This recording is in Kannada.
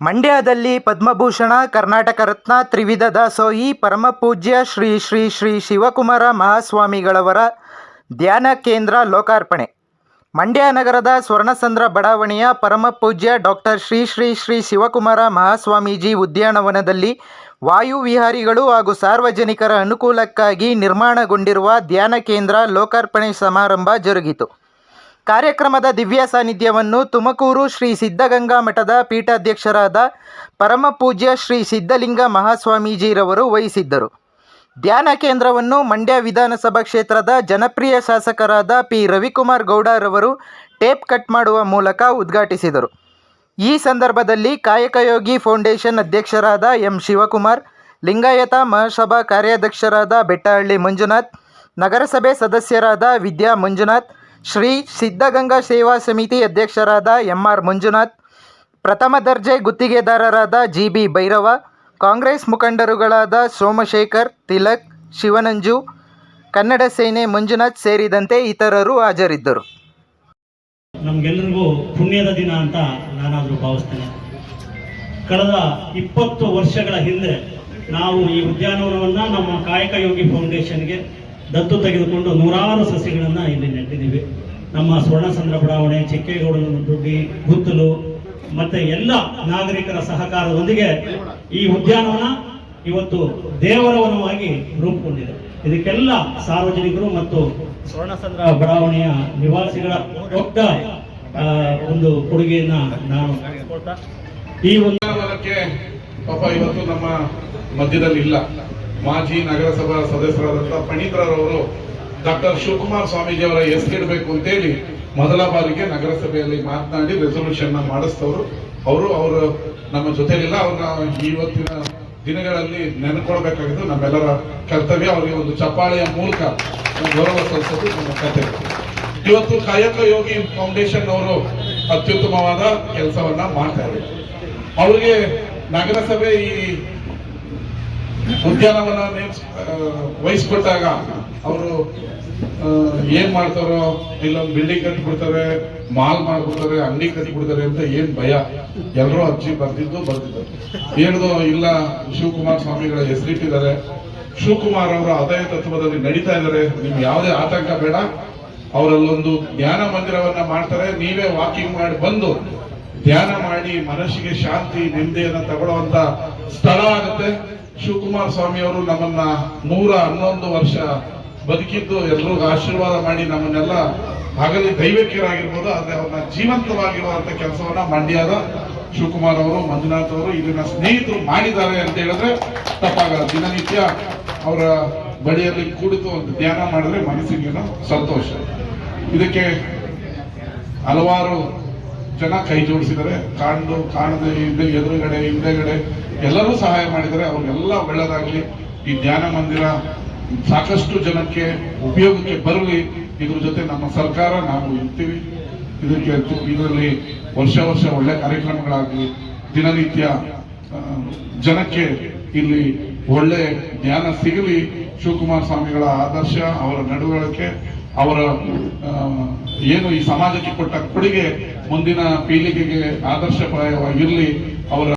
ಮಂಡ್ಯದಲ್ಲಿ ಪದ್ಮಭೂಷಣ, ಕರ್ನಾಟಕ ರತ್ನ, ತ್ರಿವಿಧ ದಾಸೋಹಿ ಪರಮಪೂಜ್ಯ ಶ್ರೀ ಶ್ರೀ ಶ್ರೀ ಶಿವಕುಮಾರ ಮಹಾಸ್ವಾಮಿಗಳವರ ಧ್ಯಾನ ಕೇಂದ್ರ ಲೋಕಾರ್ಪಣೆ. ಮಂಡ್ಯ ನಗರದ ಸ್ವರ್ಣಸಂದ್ರ ಬಡಾವಣೆಯ ಪರಮಪೂಜ್ಯ ಡಾಕ್ಟರ್ ಶ್ರೀ ಶ್ರೀ ಶ್ರೀ ಶಿವಕುಮಾರ ಮಹಾಸ್ವಾಮೀಜಿ ಉದ್ಯಾನವನದಲ್ಲಿ ವಾಯುವಿಹಾರಿಗಳು ಹಾಗೂ ಸಾರ್ವಜನಿಕರ ಅನುಕೂಲಕ್ಕಾಗಿ ನಿರ್ಮಾಣಗೊಂಡಿರುವ ಧ್ಯಾನ ಕೇಂದ್ರ ಲೋಕಾರ್ಪಣೆ ಸಮಾರಂಭ ಜರುಗಿತು. ಕಾರ್ಯಕ್ರಮದ ದಿವ್ಯ ಸಾನ್ನಿಧ್ಯವನ್ನು ತುಮಕೂರು ಶ್ರೀ ಸಿದ್ಧಗಂಗಾ ಮಠದ ಪೀಠಾಧ್ಯಕ್ಷರಾದ ಪರಮಪೂಜ್ಯ ಶ್ರೀ ಸಿದ್ಧಲಿಂಗ ಮಹಾಸ್ವಾಮೀಜಿರವರು ವಹಿಸಿದ್ದರು. ಧ್ಯಾನ ಕೇಂದ್ರವನ್ನು ಮಂಡ್ಯ ವಿಧಾನಸಭಾ ಕ್ಷೇತ್ರದ ಜನಪ್ರಿಯ ಶಾಸಕರಾದ ಪಿ. ರವಿಕುಮಾರ್ ಗೌಡರವರು ಟೇಪ್ ಕಟ್ ಮಾಡುವ ಮೂಲಕ ಉದ್ಘಾಟಿಸಿದರು. ಈ ಸಂದರ್ಭದಲ್ಲಿ ಕಾಯಕಯೋಗಿ ಫೌಂಡೇಶನ್ ಅಧ್ಯಕ್ಷರಾದ ಎಂ. ಶಿವಕುಮಾರ್, ಲಿಂಗಾಯತ ಮಹಾಸಭಾ ಕಾರ್ಯಾಧ್ಯಕ್ಷರಾದ ಬೆಟ್ಟಹಳ್ಳಿ ಮಂಜುನಾಥ್, ನಗರಸಭೆ ಸದಸ್ಯರಾದ ವಿದ್ಯಾ ಮಂಜುನಾಥ್ ಶ್ರೀ ಸಿದ್ಧಗಂಗಾ ಸೇವಾ ಸಮಿತಿ ಅಧ್ಯಕ್ಷರಾದ ಎಂ ಆರ್ ಮಂಜುನಾಥ್, ಪ್ರಥಮ ದರ್ಜೆ ಗುತ್ತಿಗೆದಾರರಾದ ಜಿ ಬಿ ಭೈರವ, ಕಾಂಗ್ರೆಸ್ ಮುಖಂಡರುಗಳಾದ ಸೋಮಶೇಖರ್, ತಿಲಕ್, ಶಿವನಂಜು, ಕನ್ನಡ ಸೇನೆ ಮಂಜುನಾಥ್ ಸೇರಿದಂತೆ ಇತರರು ಹಾಜರಿದ್ದರು. ನಮಗೆಲ್ಲರಿಗೂ ಪುಣ್ಯದ ದಿನ ಅಂತ ನಾನಾದರೂ ಭಾವಿಸ್ತೇನೆ. ಕಳೆದ ಇಪ್ಪತ್ತು ವರ್ಷಗಳ ಹಿಂದೆ ನಾವು ಈ ಉದ್ಯಾನವನವನ್ನು ನಮ್ಮ ಕಾಯಕ ಯೋಗಿ ಫೌಂಡೇಶನ್ಗೆ ದತ್ತು ತೆಗೆದುಕೊಂಡು ನೂರಾರು ಸಸಿಗಳನ್ನು ಇಲ್ಲಿ ನೆಟ್ಟಿದ್ದೀವಿ. ನಮ್ಮ ಸ್ವರ್ಣಸಂದ್ರ ಬಡಾವಣೆ, ಚಿಕ್ಕೇಗೌಡನ ದುಡ್ಡಿ, ಗುತ್ತಲು, ಮತ್ತೆ ಎಲ್ಲ ನಾಗರಿಕರ ಸಹಕಾರದೊಂದಿಗೆ ಈ ಉದ್ಯಾನವನ ಇವತ್ತು ದೇವರವನವಾಗಿ ರೂಪುಗೊಂಡಿದೆ. ಇದಕ್ಕೆಲ್ಲ ಸಾರ್ವಜನಿಕರು ಮತ್ತು ಸ್ವರ್ಣಸಂದ್ರ ಬಡಾವಣೆಯ ನಿವಾಸಿಗಳ ದೊಡ್ಡ ಒಂದು ಕೊಡುಗೆಯನ್ನ ನಾನು ಈ ಒಂದು ಪಾಪ ಇವತ್ತು ನಮ್ಮ ಮಧ್ಯದಲ್ಲಿ ಇಲ್ಲ ಮಾಜಿ ನಗರಸಭಾ ಸದಸ್ಯರಾದಂಥ ಪಣಿತ್ರರವರು ಡಾಕ್ಟರ್ ಶಿವಕುಮಾರ್ ಸ್ವಾಮೀಜಿ ಅವರ ಹೆಸರಿಡಬೇಕು ಅಂತೇಳಿ ಮೊದಲ ಬಾರಿಗೆ ನಗರಸಭೆಯಲ್ಲಿ ಮಾತನಾಡಿ ರೆಸೊಲ್ಯೂಷನ್ ಮಾಡಿಸ್ತವರು. ಅವರು ಅವರು ನಮ್ಮ ಜೊತೆಲಿಲ್ಲ ಅವ್ರನ್ನ ಇವತ್ತಿನ ದಿನಗಳಲ್ಲಿ ನೆನ್ಕೊಳ್ಬೇಕಾಗಿದ್ದು ನಮ್ಮೆಲ್ಲರ ಕರ್ತವ್ಯ ಅವರಿಗೆ ಒಂದು ಚಪ್ಪಾಳೆಯ ಮೂಲಕ ಗೌರವ ಸಲ್ಲಿಸೋದು ನಮ್ಮ ಕರ್ತವ್ಯ. ಇವತ್ತು ಕಾಯಕ ಯೋಗಿ ಫೌಂಡೇಶನ್ ಅವರು ಅತ್ಯುತ್ತಮವಾದ ಕೆಲಸವನ್ನ ಮಾಡ್ತಾ ಇದ್ದಾರೆ. ಅವ್ರಿಗೆ ನಗರಸಭೆ ಈ ಉದ್ಯಾನವನ ವಹಿಸ್ಕೊಟ್ಟಾಗ ಅವರು ಏನ್ ಮಾಡ್ತಾರೋ ಇಲ್ಲೊಂದು ಬಿಲ್ಡಿಂಗ್ ಕಟ್ಬಿಡ್ತಾರೆ ಮಾಲ್ ಮಾಡ್ಬಿಡ್ತಾರೆ, ಅಂಗಡಿ ಕಟ್ಬಿಡ್ತಾರೆ ಅಂತ ಏನ್ ಭಯ. ಎಲ್ಲರೂ ಅರ್ಜಿ ಬರ್ದಿದ್ದು ಬರ್ದಿದ್ದಾರೆ ಹೇಳ್ದು ಇಲ್ಲ, ಶಿವಕುಮಾರ್ ಸ್ವಾಮಿಗಳ ಹೆಸರಿಟ್ಟಿದ್ದಾರೆ. ಶಿವಕುಮಾರ್ ಅವರ ಅದೇ ತತ್ವದಲ್ಲಿ ನಡೀತಾ ಇದ್ದಾರೆ. ನಿಮ್ಗೆ ಯಾವುದೇ ಆತಂಕ ಬೇಡ. ಅವರಲ್ಲೊಂದು ಧ್ಯಾನ ಮಂದಿರವನ್ನ ಮಾಡ್ತಾರೆ. ನೀವೇ ವಾಕಿಂಗ್ ಮಾಡಿ ಬಂದು ಧ್ಯಾನ ಮಾಡಿ ಮನಸ್ಸಿಗೆ ಶಾಂತಿ, ನೆಮ್ಮದಿಯನ್ನ ತಗೊಳ್ಳುವಂತ ಸ್ಥಳ ಆಗುತ್ತೆ. ಶಿವಕುಮಾರ್ ಸ್ವಾಮಿ ಅವರು ನಮ್ಮನ್ನ ನೂರ ಹನ್ನೊಂದು ವರ್ಷ ಬದುಕಿದ್ದು ಎಲ್ರಿಗೂ ಆಶೀರ್ವಾದ ಮಾಡಿ ನಮ್ಮನ್ನೆಲ್ಲ ಆಗಲಿ ದೈವಕ್ಯರಾಗಿರ್ಬೋದು ಆದರೆ ಅವ್ರನ್ನ ಜೀವಂತವಾಗಿರುವಂತ ಕೆಲಸವನ್ನ ಮಂಡ್ಯದ ಶಿವಕುಮಾರ್ ಅವರು, ಮಂಜುನಾಥ್ ಅವರು ಇದನ್ನ ಸ್ನೇಹಿತರು ಮಾಡಿದ್ದಾರೆ ಅಂತ ಹೇಳಿದ್ರೆ ತಪ್ಪಾಗಲ್ಲ. ದಿನನಿತ್ಯ ಅವರ ಬಳಿಯಲ್ಲಿ ಕುಳಿತು ಒಂದು ಧ್ಯಾನ ಮಾಡಿದ್ರೆ ಮನಸ್ಸಿಗೇನು ಸಂತೋಷ. ಇದಕ್ಕೆ ಹಲವಾರು ಜನ ಕೈ ಜೋಡಿಸಿದ್ದಾರೆ. ಕಾಣದು ಕಾಣದೆ ಹಿಂದೆ ಎದುರುಗಡೆ, ಹಿಂದೆಗಡೆ ಎಲ್ಲರೂ ಸಹಾಯ ಮಾಡಿದರೆ ಅವ್ರಿಗೆಲ್ಲ ಒಳ್ಳೆಯದಾಗಲಿ ಈ ಧ್ಯಾನ ಮಂದಿರ ಸಾಕಷ್ಟು ಜನಕ್ಕೆ ಉಪಯೋಗಕ್ಕೆ ಬರಲಿ. ಇದ್ರ ಜೊತೆ ನಮ್ಮ ಸರ್ಕಾರ, ನಾವು ಇರ್ತೀವಿ. ಇದಕ್ಕೆ ಇದರಲ್ಲಿ ವರ್ಷ ವರ್ಷ ಒಳ್ಳೆ ಕಾರ್ಯಕ್ರಮಗಳಾಗಲಿ. ದಿನನಿತ್ಯ ಜನಕ್ಕೆ ಇಲ್ಲಿ ಒಳ್ಳೆ ಜ್ಞಾನ ಸಿಗಲಿ. ಶಿವಕುಮಾರ ಸ್ವಾಮಿಗಳ ಆದರ್ಶ, ಅವರ ನಡವಳಿಕೆ, ಅವರ ಏನು ಈ ಸಮಾಜಕ್ಕೆ ಕೊಟ್ಟ ಕೊಡುಗೆ ಮುಂದಿನ ಪೀಳಿಗೆಗೆ ಆದರ್ಶಪ್ರಾಯವಾಗಿರಲಿ. ಅವರ